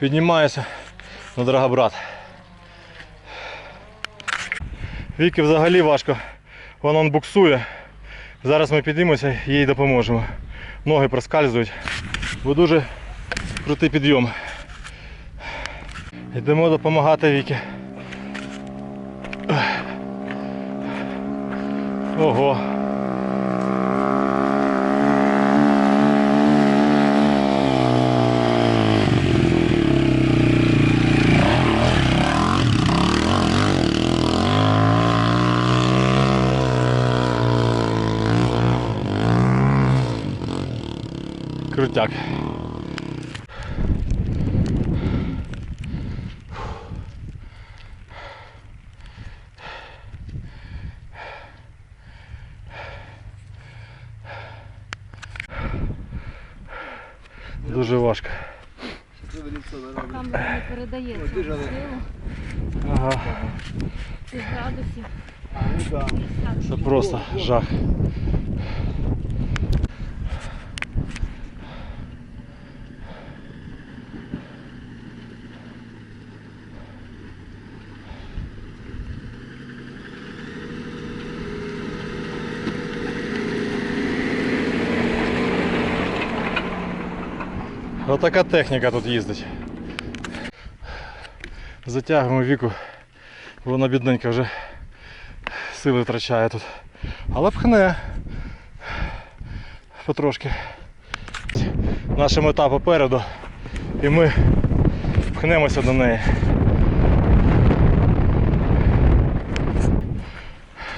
Піднімаюся на Драгобрат. Віки взагалі важко. Вон он буксує. Зараз ми підіймемося і їй допоможемо. Ноги проскальзують, бо дуже крутий підйом. Йдемо допомагати Віки. Ого. Крутяк. Дуже важко. Камера не передає цю силу Ага. цих градусів. Це просто жах. Отака техніка тут їздить. Затягуємо віку, вона бідненька вже сили втрачає тут. Але пхне потрошки. Наша мета попереду і ми пхнемося до неї.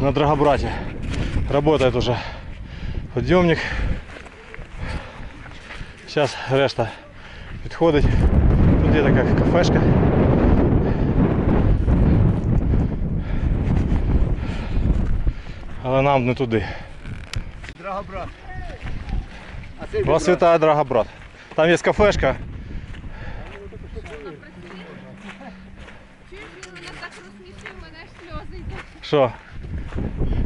На Драгобраті работает уже подъемник. Сейчас решта підходить. Тут є така кафешка. Але нам не туди. Драгобрат. А це Вас вітає, дорога брат. Там є кафешка. Чуєш, він мене так розсмішив, мене сльози йдуть. Що?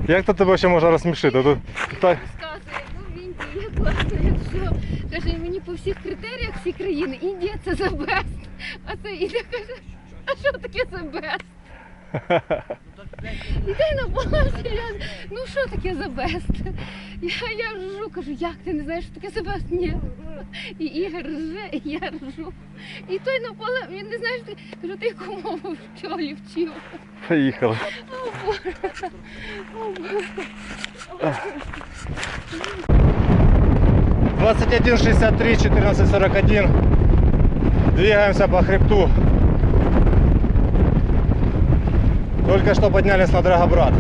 Як то тебе ще можна розсмішити? Тут, так, Розказує, ну в Індії є класно, якщо каже, мені по всіх критеріях всі країни, Індія це за best. А це Індія каже, а що таке за best? Іди на Бога, серйозно. Ну що таке за best? Я, я ржу, кажу, як ти не знаєш, що таке за best? Ні. І Ігор рже, і я ржу. І той на поле, він не знає, що таке. Кажу, ти яку мову в школі вчив? поїхали. О, Боже. О, Боже. 2163 1441. Двигаемся по хребту. Только что поднялись на Драгобрат.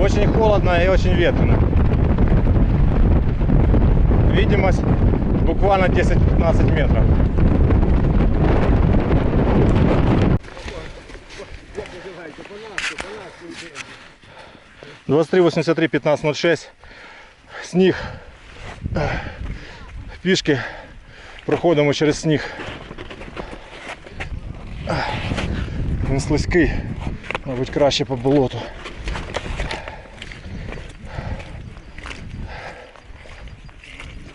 Очень холодно и очень ветрено. Видимость буквально 10-15 метров. Двадцать три восемьдесят три пятнадцать ноль шесть. Сніг. Пішки проходимо через сніг. Він слизький, мабуть, краще по болоту.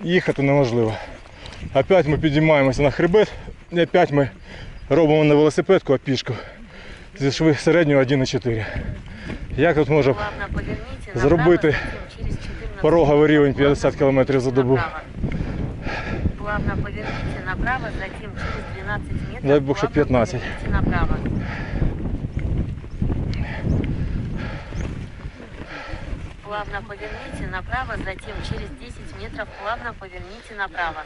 Їхати неможливо. Опять ми підіймаємося на хребет і опять ми робимо не велосипедку, а пішку. Зі шви середнього 1,4. Як тут поверните Зробити пороговий рівень метров 50 км за добу? Плавно поверните направо, затем через 12 метров Дай Бог, плавно 15. поверните направо. Плавно поверните направо, затем через 10 метров плавно поверните направо.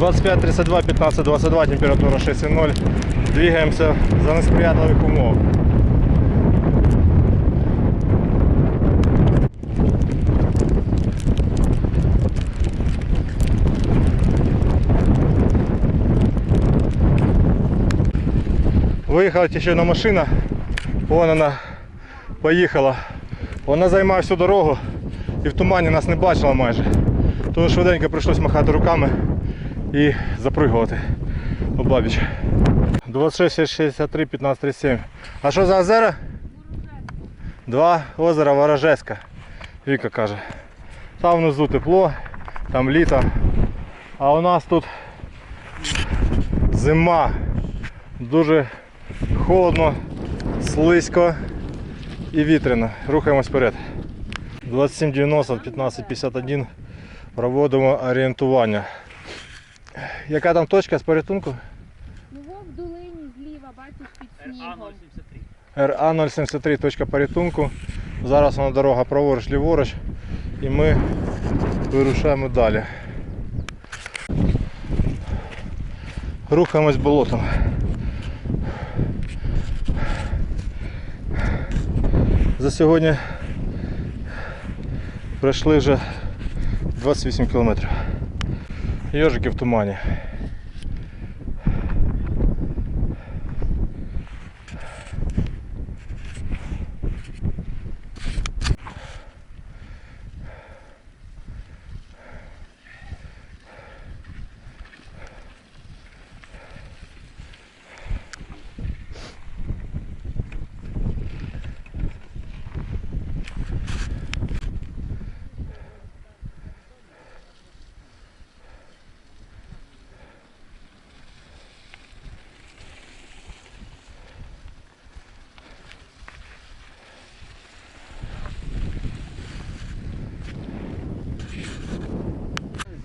Двадцать пять, тридцать два, пятнадцать, двадцать два, температура 6,0. Двигаемся за несприятливых умов. Виїхала ще одна машина, вон вона поїхала. Вона займає всю дорогу, і в тумані нас не бачила майже. Тому швиденько прийшлось махати руками і запригувати обабіч. 26 63 15 37. А що за озера? Два озера Ворожеська. Віка каже. Там внизу тепло, там літо. А у нас тут зима. Дуже холодно, слизько і вітряно. Рухаємось вперед. 2790 1551 проводимо орієнтування. Яка там точка з порятунку? Ну во в долині зліва, бачиш, під снігом. РА 073 точка порятунку. Зараз вона дорога праворуч ліворуч і ми вирушаємо далі. Рухаємось болотом. За сьогодні пройшли вже 28 кілометрів. Йожики в тумані.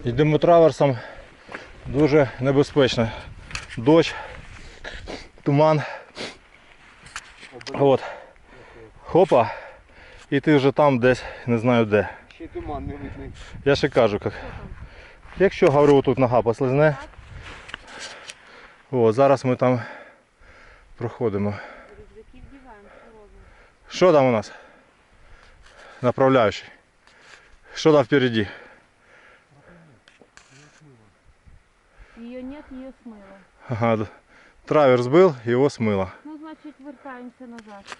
Йдемо траверсом. Дуже небезпечно. Дощ, туман. От. Хопа. І ти вже там десь не знаю де. Ще туман не видно. Я ще кажу, як. Якщо говорю, тут нога послизне. О, зараз ми там проходимо. Що там у нас? Направляючий. Що там впереді? Її нет, її смило. Ага, д- траверс был, його смило. Ну, значить, вертаємося назад.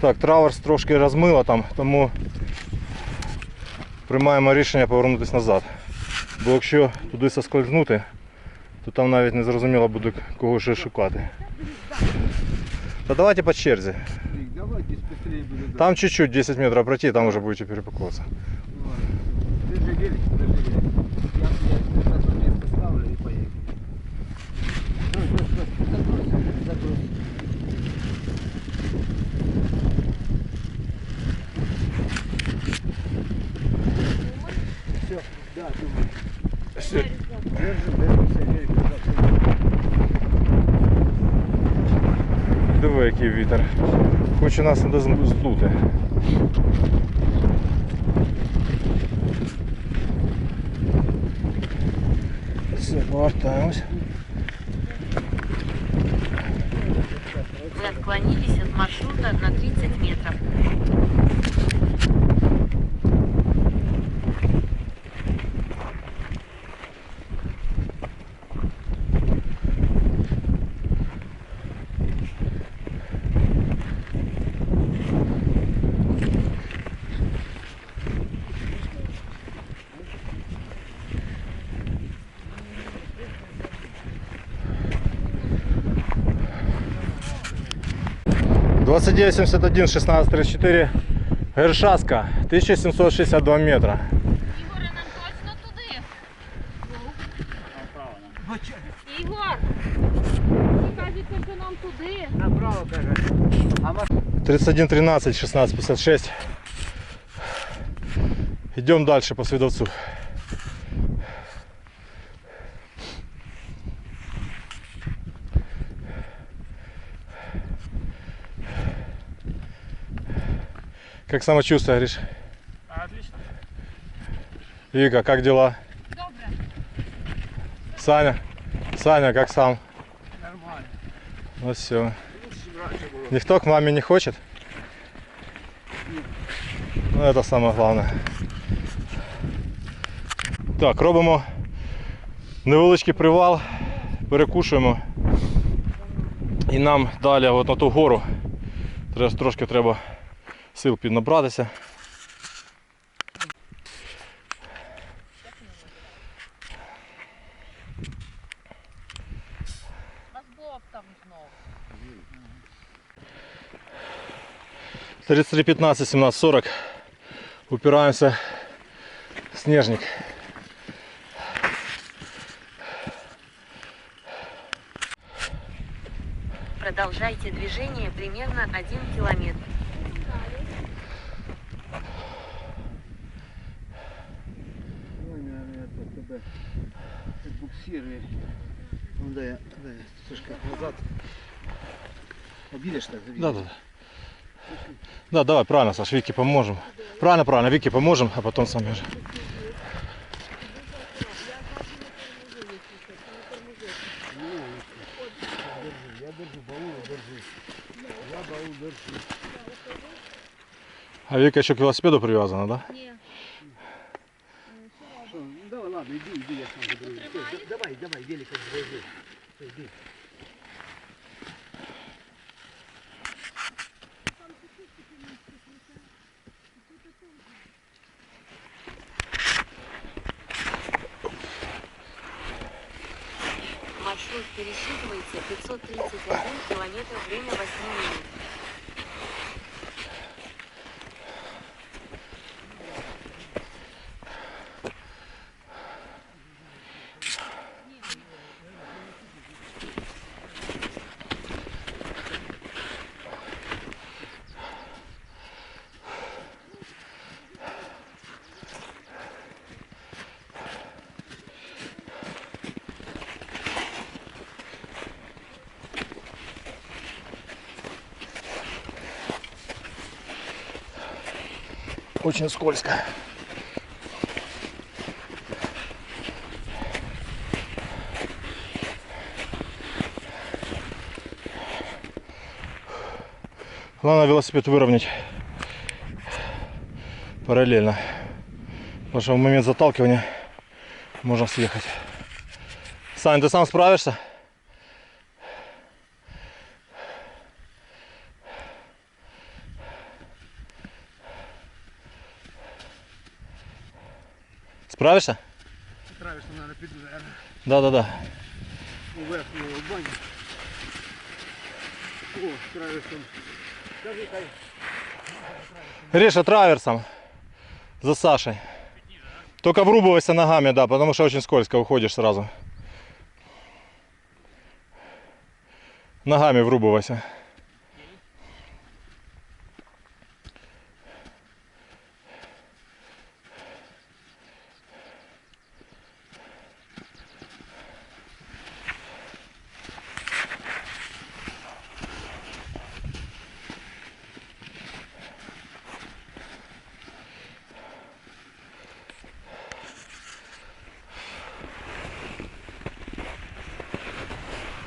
Так, траверс трошки розмило там, тому приймаємо рішення повернутися назад. Бо якщо туди соскользнути, то там навіть не зрозуміло буде кого ще шукати. Та давайте по черзі. Вик, давайте быстрее буде. Там чуть-чуть 10 метров пройти, там уже будете перепаковываться. Який вітер. Хоче нас не здути. Все, повертаємось. 2971 1634 Гершаска 1762 метра. Ігоре, нам точно туди. Ігор! Кажуть, що нам туди. Направо каже. 3113 1656. Идем дальше по Свидовцу. Как самочувствие, Гриш? Отлично. Вика, как дела? Добре. Саня? Саня, как сам? Нормально. Ну все. Лучше раньше было. Никто к маме не хочет? Ну, это самое главное. Так, робимо невеличкий привал, перекушуємо. І нам далі от на ту гору тре- трошки треба сил піднабратися. Тридцать пятнадцать, семнадцать сорок. Упираемся в снежник. Продолжайте движение примерно один километр. Буксирует. Ну да, я, да, я трошки назад. Обидишь так? Да, да, да. Да, давай, правильно, Саш, Вике поможем. Правильно, правильно, Вике поможем, а потом сами же. А Вика еще к велосипеду привязана, да? Ні. Ладно, иди, иди, я сам заберу. Да- Давай, давай, велик отгружи. Всё, Иди. Маршрут пересчитывается 531 километр, время 8 минут. Очень скользко. Главное велосипед выровнять параллельно. Потому что в момент заталкивания можно съехать. Сань, ты сам справишься? Справишься? Травишься, наверное, піду, наверное, Да, да, да. у верхню баню. О, травишься. Скажи, хай. Риша траверсом за Сашей. Только врубывайся ногами, да, потому что очень скользко уходишь сразу. Ногами врубывайся.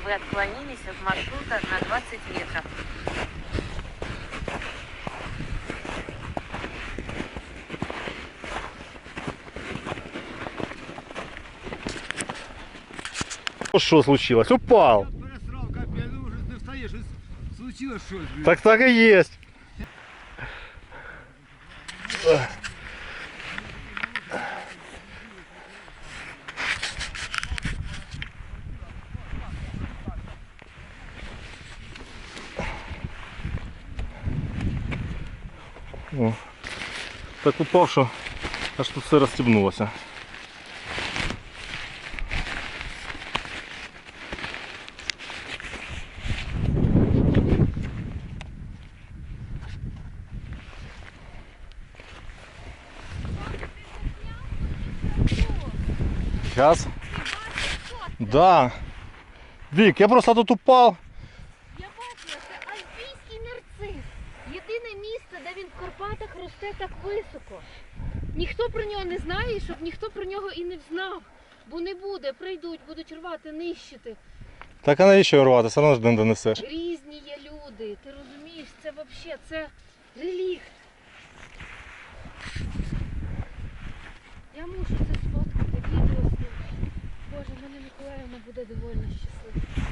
Вы отклонились от маршрута на 20 метров. Что случилось? Упал. Так так и есть. Так упав, що аж тут все розстібнулося. Сейчас. Да. Вик, я просто тут упал. Бо не буде, прийдуть, будуть рвати, нищити. Так а навіщо рвати? Все одно ж не донесеш. Різні є люди. Ти розумієш, це взагалі це релікт. Я мушу це сфоткати, відео зняти. Боже, мене Миколаївна буде доволі щаслива.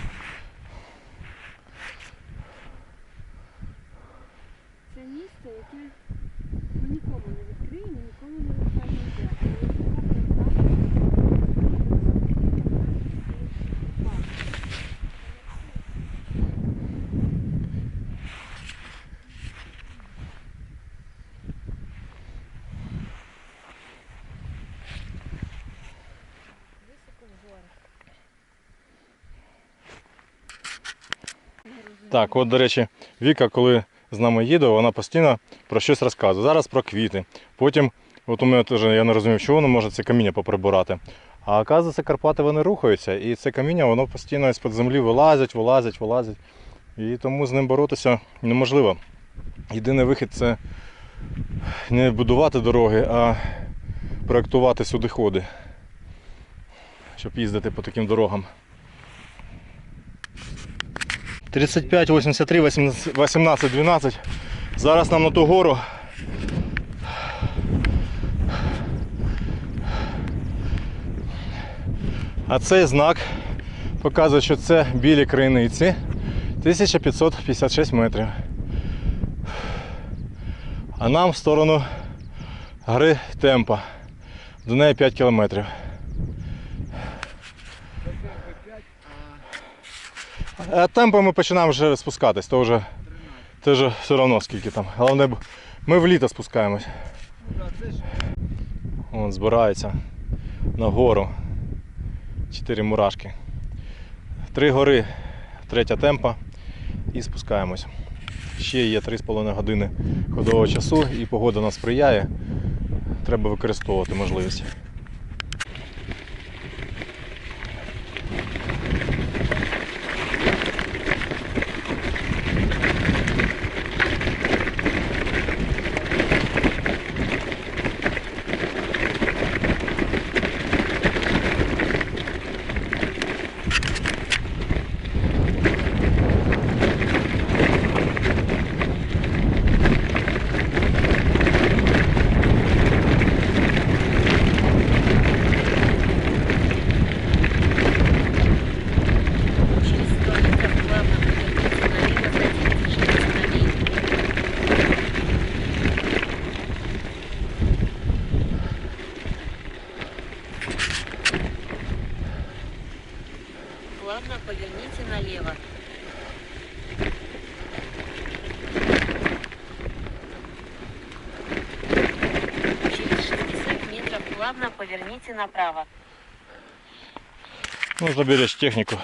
Це місце, яке ми нікому не відкриємо, нікому не розкажемо. де. Але Так, от, до речі, Віка, коли з нами їде, вона постійно про щось розказує. Зараз про квіти. Потім, от у мене теж я не розумів, чого воно може це каміння поприбирати. А оказується, Карпати вони рухаються, і це каміння воно постійно з-під землі вилазить, вилазить, вилазить. І тому з ним боротися неможливо. Єдиний вихід це не будувати дороги, а проектувати сюди ходи, щоб їздити по таким дорогам. 35, 83, 18, 12. Зараз нам на ту гору. А цей знак показує, що це білі криниці 1556 метрів. А нам в сторону гри темпа. До неї 5 кілометрів. А темпо ми починаємо вже спускатись, то вже, то вже все одно скільки там. Головне, ми в літо спускаємось. Вон збирається на гору. Чотири мурашки. Три гори, третя темпа і спускаємось. Ще є 3,5 години ходового часу і погода нас сприяє. Треба використовувати можливість. Поверните направо. Ну, заберешь технику,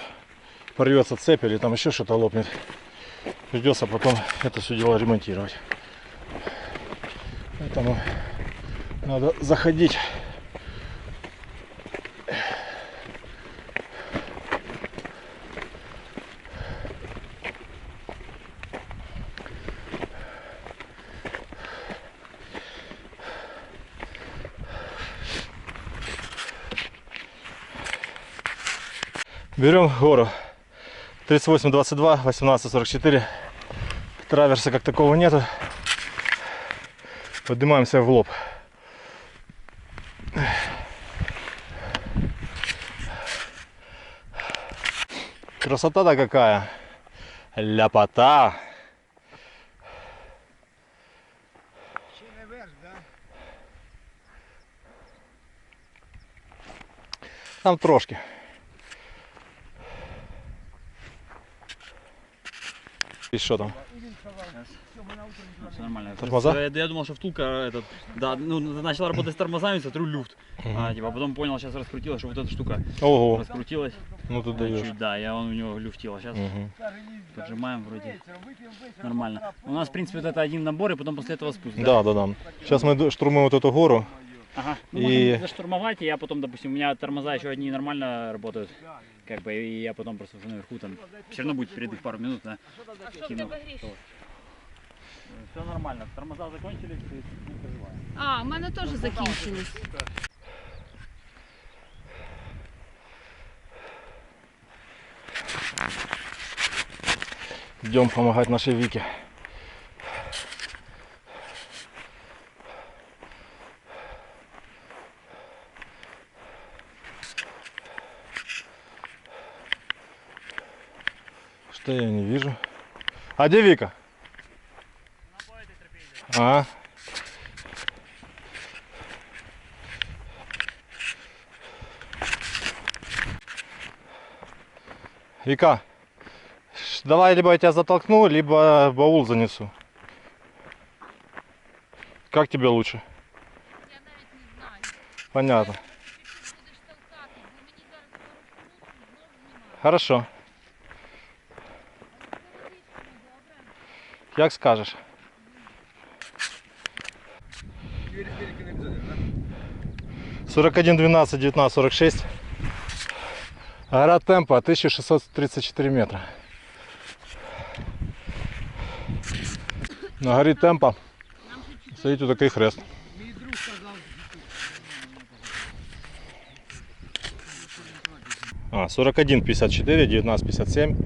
порвется цепь или там еще что-то лопнет. Придется потом это все дело ремонтировать. Поэтому надо заходить. Берем гору. 38-22, 18-44. Траверса как такого нету. Поднимаемся в лоб. Красота-то какая. Ляпота. Там трошки. И что там? Все нормально. Тормоза? Я, я думал, что втулка этот, да, ну, начал работать с тормозами, смотрю, люфт. А, типа, потом понял, сейчас раскрутилась, что вот эта штука Ого. раскрутилась. Ну ты даешь. Чуть, да, я он у него люфтила. Сейчас Мгм. поджимаем вроде нормально. У нас, в принципе, вот это один набор, и потом после этого спуск. Да, да, да. Сейчас мы штурмуем вот эту гору. Ага. Ну, И- заштурмовать, и я потом, допустим, у меня тормоза еще одни нормально работают. Как бы, и я потом просто уже наверху там, все равно будет передых пару минут, да, кину. Все нормально, тормоза закончились, то есть не переживай. А, у мене теж закінчились. Идем помогать нашей Вике. Что я не вижу? А где Вика? А? Вика, Ш- Давай либо я тебя затолкну, либо баул занесу. Как тебе лучше? Я навіть не знаю. Понятно. Ти будеш толкати, бо мені зараз пару минут знов знімати. Хорошо. Як скажеш. Велик, велик не обязательно, да? 41, 12, 19, 46. Гора темпа 1634 метра. На горі темпа стоїть отакий хрест. Мій друг сказав, А, 41, 54, 19, 57.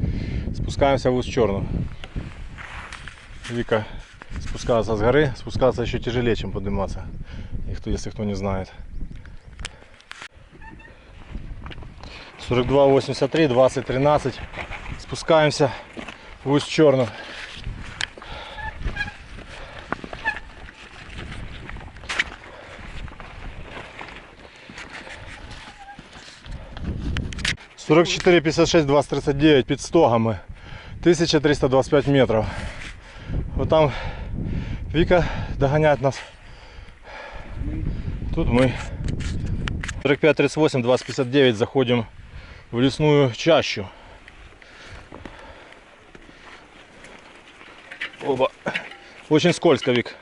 Спускаемся в Устчерну. Вика спускаться с горы. Спускаться еще тяжелее, чем подниматься. И кто, если кто не знает. 42, 83, 20, 13. Спускаемся в Устчерну. Сорок четыре, пятьдесят шесть, двадцать, тридцать девять, під стогами. 1325 метров. Вот там Вика догоняет нас. Тут мы. 45, 38, 20, 59 заходим в лесную чащу. Оба. Очень скользко, Вик.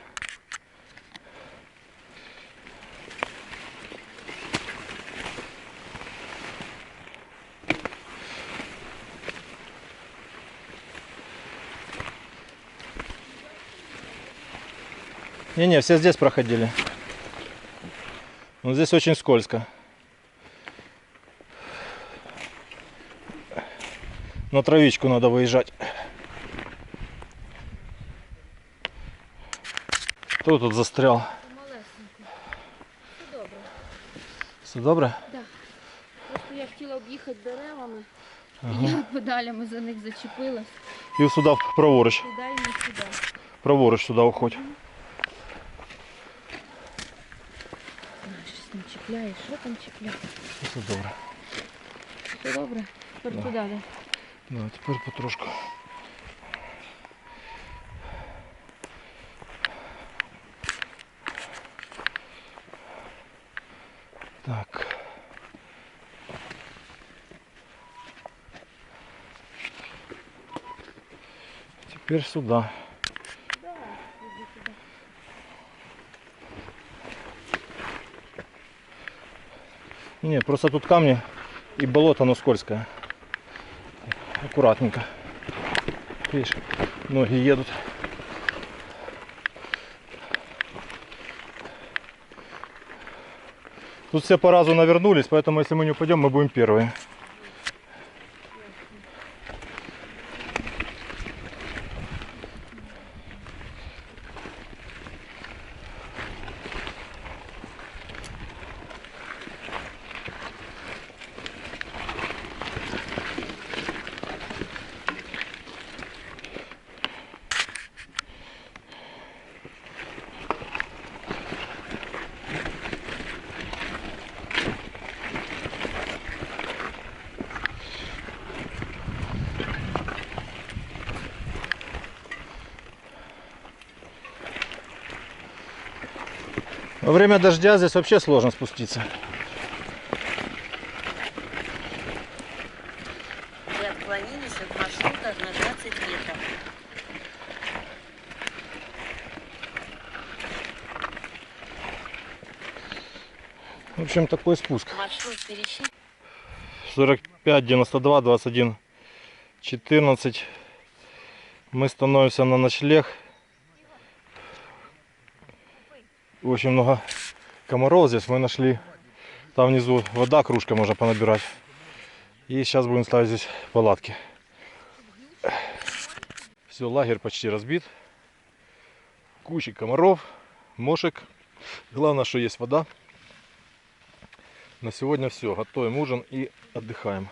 Не-не, все здесь проходили. Но здесь очень скользко. На травичку надо выезжать. Кто тут застрял? Все добре? Просто я хотіла об'їхати деревами. І я педалями за них зачепилась. И сюда праворуч. Туди і не сюди. Праворуч сюда уходь. Щось там чіпляє. Що там чіпляє? Все добре. Все добре? Тепер туди, да? Да, теперь потрошку. Так. Теперь сюда. Не, просто тут камни и болото, оно скользкое аккуратненько. Видишь, ноги едут. Тут все по разу навернулись, поэтому если мы не упадем, мы будем первые. Время дождя здесь вообще сложно спуститься. Вы отклонились от маршрута на 20 метров. В общем, такой спуск. Маршрут пересчитан. 45, 92, 21, 14. Мы становимся на ночлег. Очень много комаров здесь мы нашли. Там внизу вода, кружка можно понабирать. И сейчас будем ставить здесь палатки. Все, лагерь почти разбит. Куча комаров, мошек. Главное, что есть вода. На сегодня все. Готовим ужин и отдыхаем.